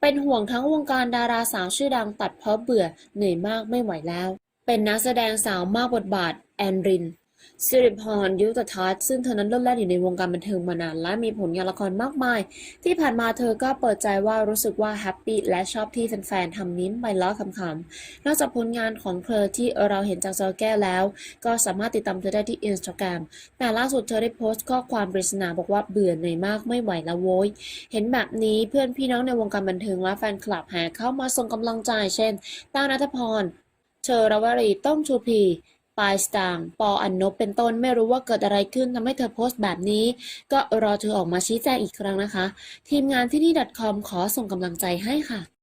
เป็นห่วงทั้งวงการดาราสาวชื่อดังตัดเพราะเบื่อเหนื่อยมากไม่ไหวแล้ว เป็นนักแสดงสาวมากบทบาทแอนริน สิริพรยุทธทัศน์ซึ่งเธอนั้นเล่นแล่นอยู่ในวงการบันเทิงมานาน และมีผลงานละครมากมาย ที่ผ่านมาเธอก็เปิดใจว่ารู้สึกว่าแฮปปี้และชอบที่แฟนๆทำนิ้มไปล้อขำๆนอกจากผลงานของเธอที่เราเห็นจากจอแก้แล้ว ก็สามารถติดตามเธอได้ที่อินสตาแกรมแต่ล่าสุดเธอได้โพสต์ข้อความปริศนาบอกว่าเบื่อเหนื่อยมากไม่ไหวแล้วโว้ยเห็นแบบนี้เพื่อนพี่น้องในวงการบันเทิงและแฟนคลับแห่เข้ามาส่งกำลังใจ เช่นต้านัทพรเชอรวรีต้มชูพี ปายสตางปออันนบเป็นต้นไม่รู้ว่าเกิดอะไรขึ้นทำให้เธอโพสต์แบบนี้ ก็รอเธอออกมาชี้แจงอีกครั้งนะคะ ทีมงานที่นี่ .com ขอส่งกำลังใจให้ค่ะ